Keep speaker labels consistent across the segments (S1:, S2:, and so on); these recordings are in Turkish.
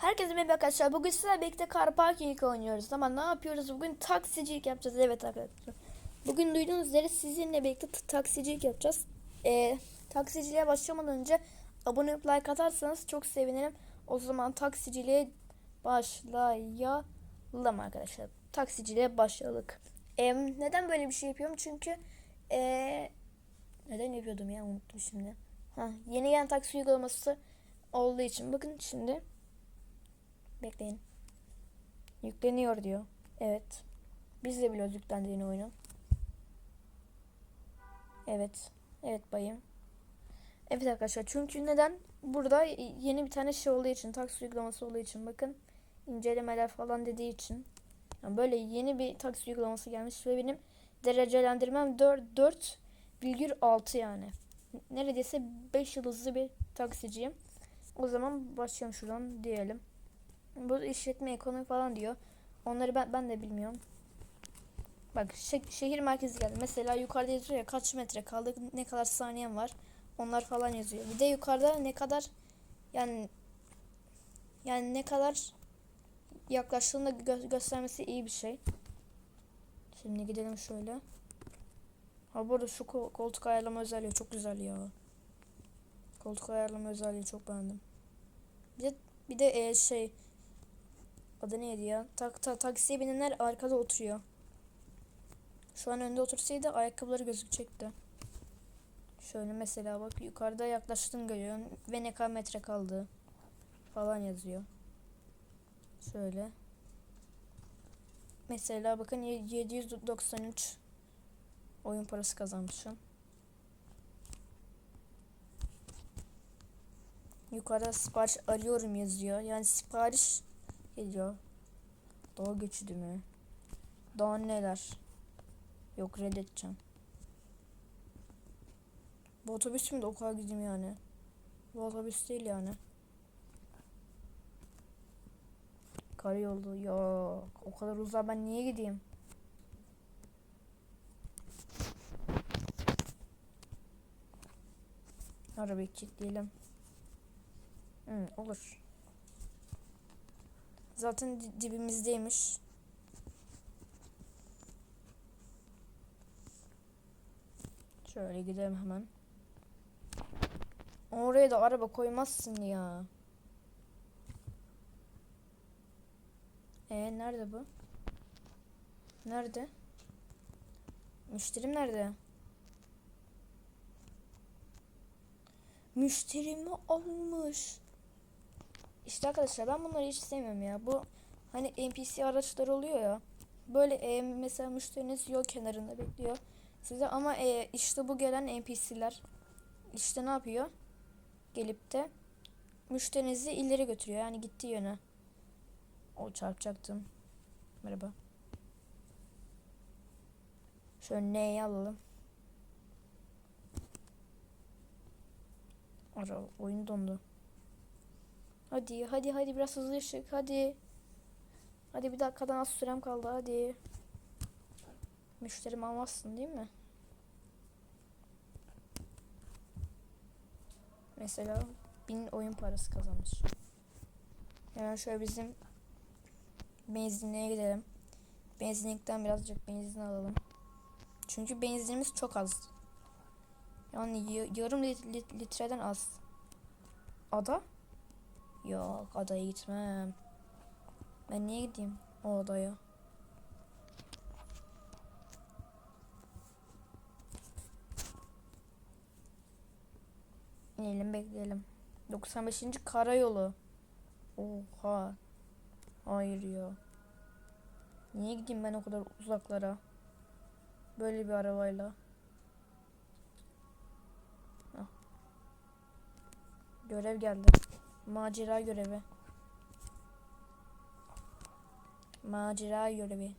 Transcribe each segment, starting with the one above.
S1: Herkese merhaba arkadaşlar. Bugün sizlerle birlikte Car Parking oynuyoruz. Ama ne yapıyoruz? Bugün taksicilik yapacağız. Evet arkadaşlar. Bugün duyduğunuz üzere sizinle birlikte taksicilik yapacağız. Ee, taksiciliğe başlamadan önce abone olup like atarsanız çok sevinirim. O zaman taksiciliğe başlayalım arkadaşlar. Taksiciliğe başladık. Ee, neden böyle bir şey yapıyorum? Çünkü ee, neden yapıyordum ya unuttum şimdi. Ha, yeni gelen taksi uygulaması olduğu için bakın şimdi Bekleyin. Yükleniyor diyor. Evet. Biz de biliyoruz yüklendiğini oyunun. Evet. Evet bayım. Evet arkadaşlar çünkü neden? Burada yeni bir tane şey olduğu için, taksi uygulaması olduğu için bakın incelemeler falan dediği için. Yani böyle yeni bir taksi uygulaması gelmiş ve benim derecelendirmem 4, 4,6 yani. Neredeyse 5 yıldızlı bir taksiciyim. O zaman başlayalım şuradan diyelim. Bu işletme ekonomi falan diyor. Onları ben ben de bilmiyorum. Bak şe- şehir merkezi geldi. Mesela yukarıda yazıyor ya kaç metre kaldı, ne kadar saniyen var. Onlar falan yazıyor. Bir de yukarıda ne kadar yani yani ne kadar yaklaştığında gö- göstermesi iyi bir şey. Şimdi gidelim şöyle. Ha burada şu ko- koltuk ayarlama özelliği çok güzel ya. Koltuk ayarlama özelliği çok beğendim. Bir de, bir de e, şey Adı neydi ya? Tak, ta, taksiye binenler arkada oturuyor. Şu an önde otursaydı ayakkabıları gözükecekti. Şöyle mesela bak yukarıda yaklaştın görüyorsun ve ne kadar metre kaldı falan yazıyor. Şöyle. Mesela bakın ye- 793 oyun parası kazanmışım. Yukarıda sipariş arıyorum yazıyor. Yani sipariş geliyor. Daha geçidi mi? Daha neler? Yok reddedeceğim. Bu otobüs mü de o kadar gideyim yani? Bu otobüs değil yani. Karayolu ya o kadar uzağa ben niye gideyim? Arabayı kilitleyelim. Hı, olur. Zaten di- dibimizdeymiş. Şöyle gidelim hemen. Oraya da araba koymazsın ya. E nerede bu? Nerede? Müşterim nerede? Müşterimi almış. İşte arkadaşlar ben bunları hiç sevmiyorum ya. Bu hani NPC araçlar oluyor ya. Böyle e, mesela müşteriniz yol kenarında bekliyor size ama e, işte bu gelen NPC'ler işte ne yapıyor? Gelip de müşterinizi ileri götürüyor. Yani gittiği yöne. O çarpacaktım. Merhaba. Şöyle N'yi alalım. Ara oyun dondu. Hadi hadi hadi biraz hızlı ışık hadi. Hadi bir dakikadan az sürem kaldı hadi. Müşterim almazsın değil mi? Mesela bin oyun parası kazanmış. Hemen şöyle bizim benzinliğe gidelim. Benzinlikten birazcık benzin alalım. Çünkü benzinimiz çok az. Yani yarım lit- lit- litreden az. Ada? Yok adaya gitmem. Ben niye gideyim o adaya? İnelim bekleyelim. 95. karayolu. Oha. Hayır ya. Niye gideyim ben o kadar uzaklara? Böyle bir arabayla. Hah. Görev geldi. Macera görevi. Macera görevi.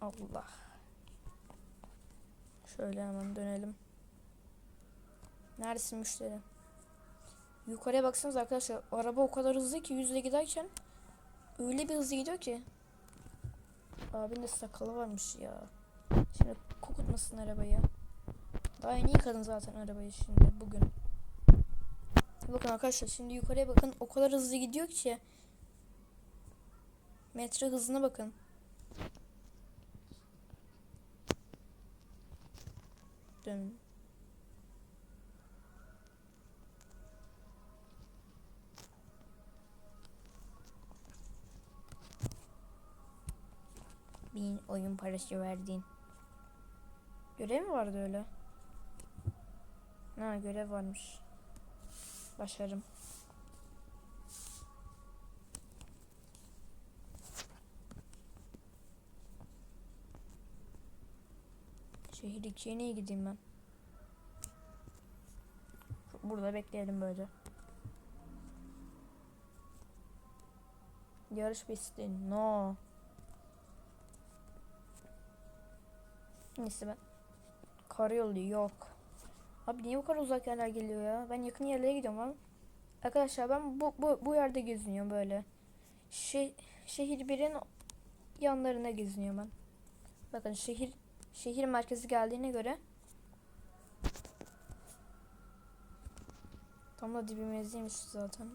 S1: Allah. Şöyle hemen dönelim. Neredesin müşteri? Yukarıya baksanız arkadaşlar araba o kadar hızlı ki yüzle giderken öyle bir hızlı gidiyor ki. Abinin de sakalı varmış ya. Şimdi kokutmasın arabayı. Daha yeni yıkadın zaten arabayı şimdi bugün. Bakın arkadaşlar şimdi yukarıya bakın. O kadar hızlı gidiyor ki. Metre hızına bakın. Dön. Bin oyun parası verdin. Görev mi vardı öyle? Ha görev varmış. Başarım. Şehir ikiye niye gideyim ben? Burada bekleyelim böyle. Yarış pisti. No. Neyse ben. Karayolu yok. Abi niye bu kadar uzak yerler geliyor ya? Ben yakın yerlere gidiyorum lan. Arkadaşlar ben bu, bu, bu yerde geziniyorum böyle. Şe şehir birin yanlarına geziniyorum ben. Bakın şehir şehir merkezi geldiğine göre tam da dibimizdeymiş zaten.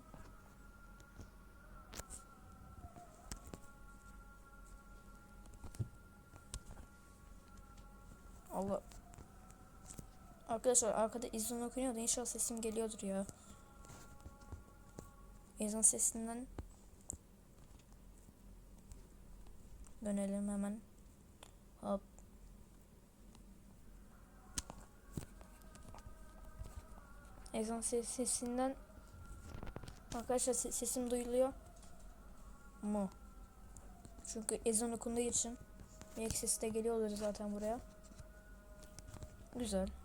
S1: Allah Arkadaşlar arkada izin okunuyor da inşallah sesim geliyordur ya. Ezan sesinden dönelim hemen. Hop. Ezan ses sesinden arkadaşlar se- sesim duyuluyor mu? Çünkü ezan okunduğu için bir sesi de geliyordur zaten buraya. Güzel.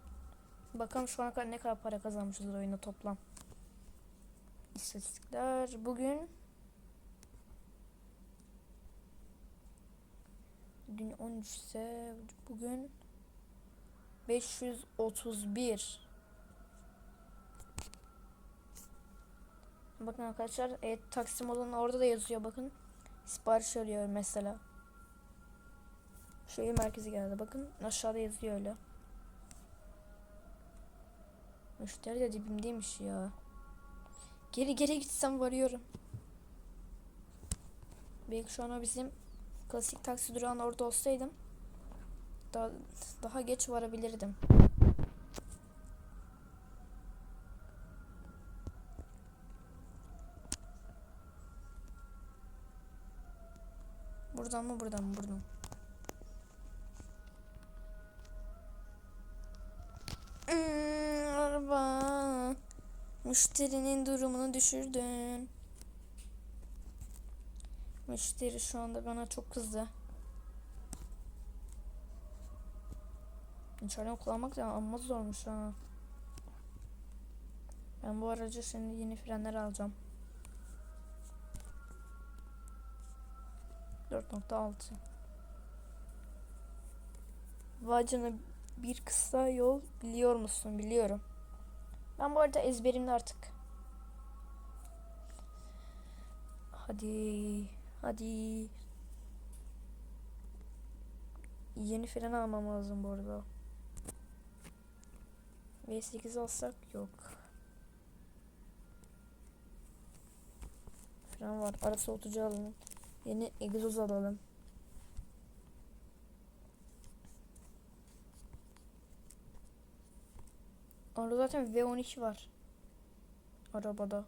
S1: Bakalım şu ana kadar ne kadar para kazanmışız oyunda toplam. İstatistikler bugün Dün 13 ise bugün 531 Bakın arkadaşlar evet, Taksim olan orada da yazıyor bakın. Sipariş arıyor mesela. Şehir merkezi geldi bakın aşağıda yazıyor öyle. Müşteri de dibimdeymiş ya. Geri geri gitsem varıyorum. Belki şu an o bizim klasik taksi durağının orada olsaydım daha, daha geç varabilirdim. Buradan mı buradan mı buradan. Müşterinin durumunu düşürdün. Müşteri şu anda bana çok kızdı. İçeriden kullanmak da amma zormuş ha. Ben bu aracı şimdi yeni frenler alacağım. 4.6 Vay canına bir kısa yol biliyor musun? Biliyorum. Ben bu arada ezberimde artık. Hadi. Hadi. Yeni fren almam lazım bu arada. V8 alsak yok. Fren var. Ara soğutucu alalım. Yeni egzoz alalım. Orada zaten V12 var. Arabada.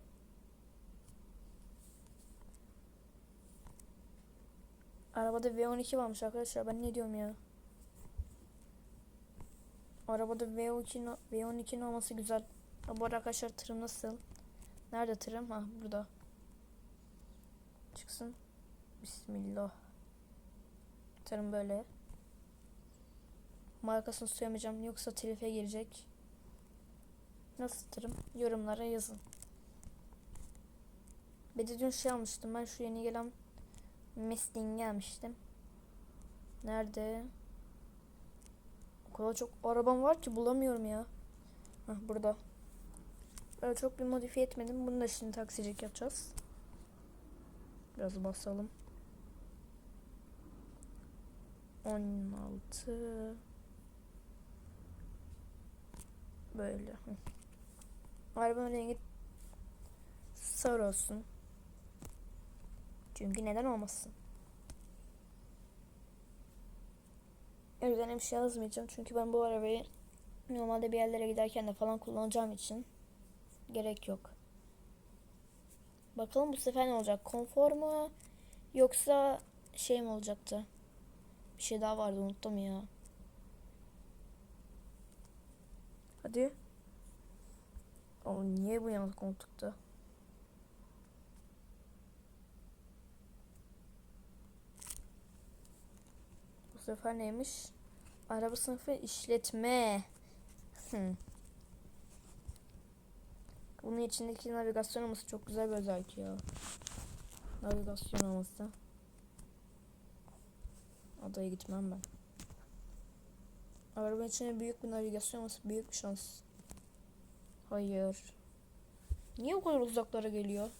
S1: Arabada V12 varmış arkadaşlar. Ben ne diyorum ya? Arabada V12 no- V12'nin olması güzel. Bu arada arkadaşlar tırım nasıl? Nerede tırım? Ha burada. Çıksın. Bismillah. Tırım böyle. Markasını suyamayacağım yoksa telife girecek. Nasıl tırım? Yorumlara yazın. Bir de dün şey almıştım. Ben şu yeni gelen Mustang'i almıştım. Nerede? O kadar çok arabam var ki bulamıyorum ya. Hah burada. Öyle çok bir modifiye etmedim. Bunu da şimdi taksicilik yapacağız. Biraz basalım. 16 Böyle. Arabanın rengi sağır olsun. Çünkü neden olmasın? Üzerine bir şey yazmayacağım. Çünkü ben bu arabayı normalde bir yerlere giderken de falan kullanacağım için gerek yok. Bakalım bu sefer ne olacak? Konfor mu? Yoksa şey mi olacaktı? Bir şey daha vardı unuttum ya. Hadi. O niye bu yana koltukta? Bu sefer neymiş? Araba sınıfı işletme. Hmm. Bunun içindeki navigasyon olması çok güzel bir özellik ya. Navigasyon olması. Adaya gitmem ben. Arabanın içinde büyük bir navigasyon olması büyük bir şans. Hayır. Niye o kadar uzaklara geliyor?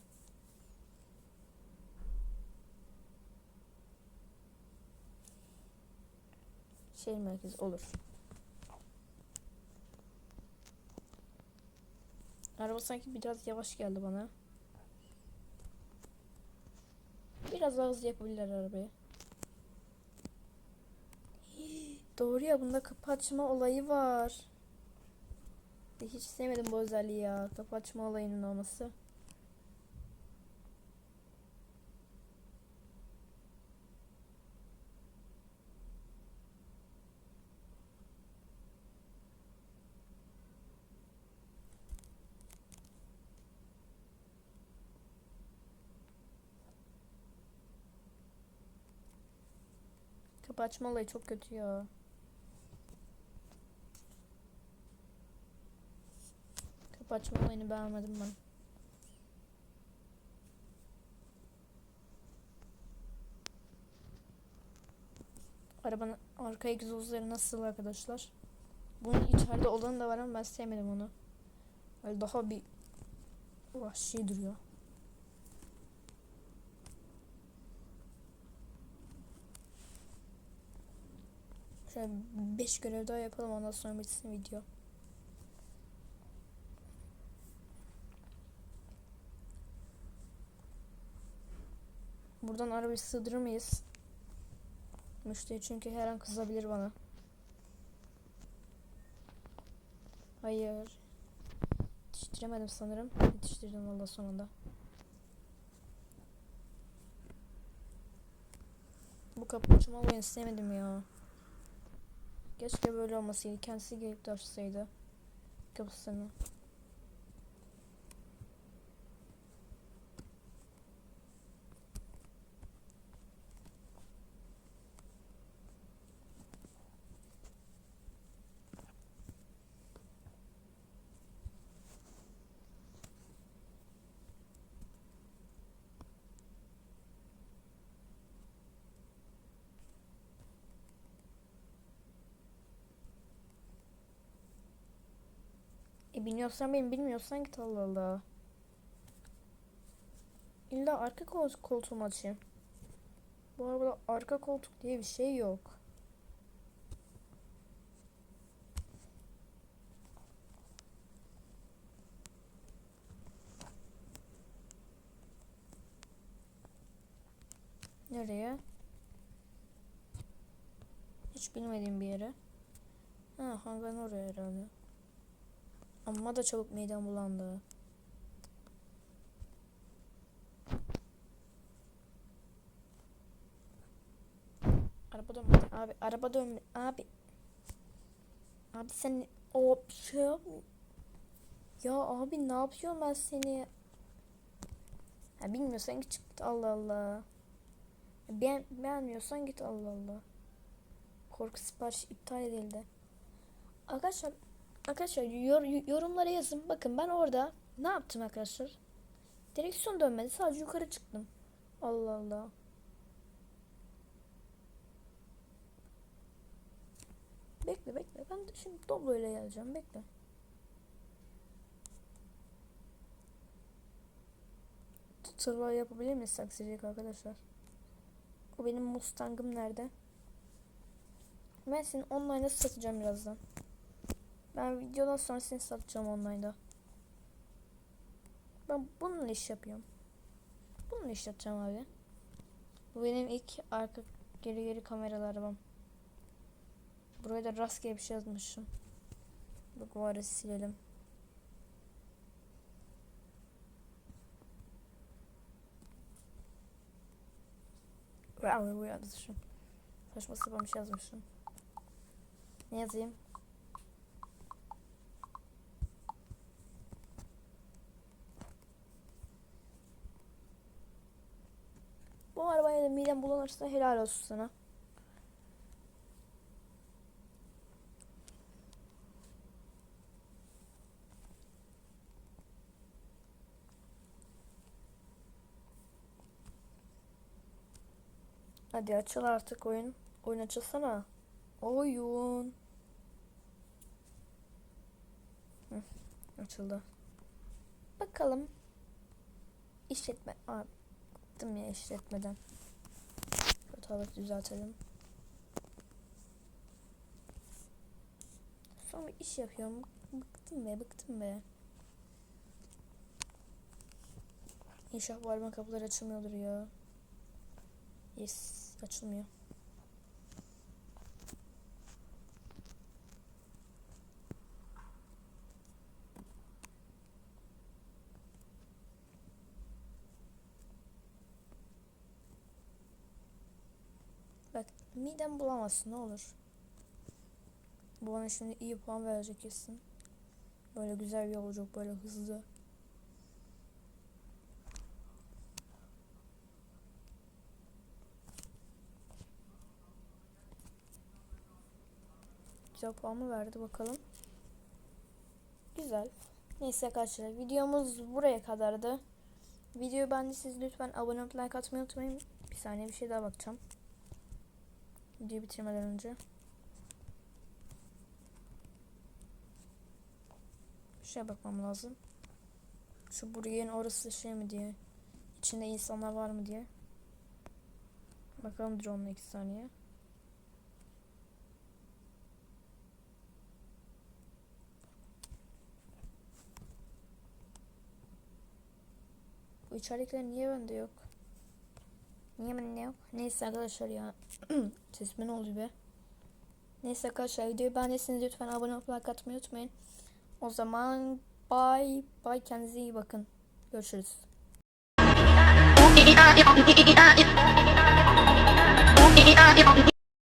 S1: Şehir merkezi olur. Araba sanki biraz yavaş geldi bana. Biraz daha hızlı yapabilirler arabayı. Doğru ya bunda kapı açma olayı var. Hiç sevmedim bu özelliği ya. Kapı açma olayının olması. Kapı açma olayı çok kötü ya. Kapı açma olayını beğenmedim ben. Arabanın arka egzozları nasıl arkadaşlar? Bunun içeride olanı da var ama ben sevmedim onu. Böyle daha bir vahşi duruyor. Şöyle 5 görev daha yapalım ondan sonra bitsin video. Buradan arabayı sığdırır mıyız? Müşteri çünkü her an kızabilir bana. Hayır. Yetiştiremedim sanırım. Yetiştirdim valla sonunda. Bu kapı açma sevmedim ya. Keşke böyle olmasaydı. Kendisi gelip de açsaydı. Kapısını. Biliyorsan benim bilmiyorsan git Allah. İlla arka kol koltuğumu açayım. Bu arabada arka koltuk diye bir şey yok. Nereye? Hiç bilmediğim bir yere. Ha, hangar oraya herhalde. Amma da çabuk midem bulandı. Araba dönmedi. Abi araba dönmedi. Abi. Abi sen o şey. Ya abi ne yapıyorum ben seni? Ha bilmiyorsan git çık. Allah Allah. Beğen, beğenmiyorsan git Allah Allah. Korku sipariş iptal edildi. Arkadaşlar Arkadaşlar yor, yorumlara yazın. Bakın ben orada ne yaptım arkadaşlar? Direksiyon dönmedi. Sadece yukarı çıktım. Allah Allah. Bekle bekle. Ben de şimdi Doblo ile geleceğim. Bekle. Tırlar yapabilir miyiz taksicilik arkadaşlar? O benim Mustang'ım nerede? Ben seni online'da satacağım birazdan. Ben videodan sonra seni satacağım online'da. Ben bununla iş yapıyorum. Bununla iş yapacağım abi. Bu benim ilk arka geri geri kameralı arabam. Buraya da rastgele bir şey yazmışım. Bak arası silelim. Bravo bu yazmışım. Saçma sapan bir şey yazmışım. Ne yazayım? Bu arabaya da midem bulanırsa helal olsun sana. Hadi açıl artık oyun. Oyun açılsana. Oyun. Hı, açıldı. Bakalım. İşletme. Aa, bıktım ya işletmeden. Hatalık düzeltelim. Sonra iş yapıyorum. Bıktım be, bıktım be. İnşallah bu arabanın kapıları açılmıyordur ya. Yes, açılmıyor. Bak midem bulamazsın ne olur. Bu bana şimdi iyi puan verecek kesin. Böyle güzel bir yolculuk böyle hızlı. Güzel puan mı verdi bakalım. Güzel. Neyse arkadaşlar videomuz buraya kadardı. Videoyu beğendiyseniz lütfen abone olup like atmayı unutmayın. Bir saniye bir şey daha bakacağım. Videoyu bitirmeden önce. Bir şeye bakmam lazım. Şu burgerin orası şey mi diye. İçinde insanlar var mı diye. Bakalım drone'la iki saniye. Bu içerikler niye bende yok? Niye bende yok? Neyse arkadaşlar ya. Sesime ne oldu be? Neyse arkadaşlar videoyu beğendiyseniz lütfen abone olup like atmayı unutmayın. O zaman bye bye kendinize iyi bakın. Görüşürüz.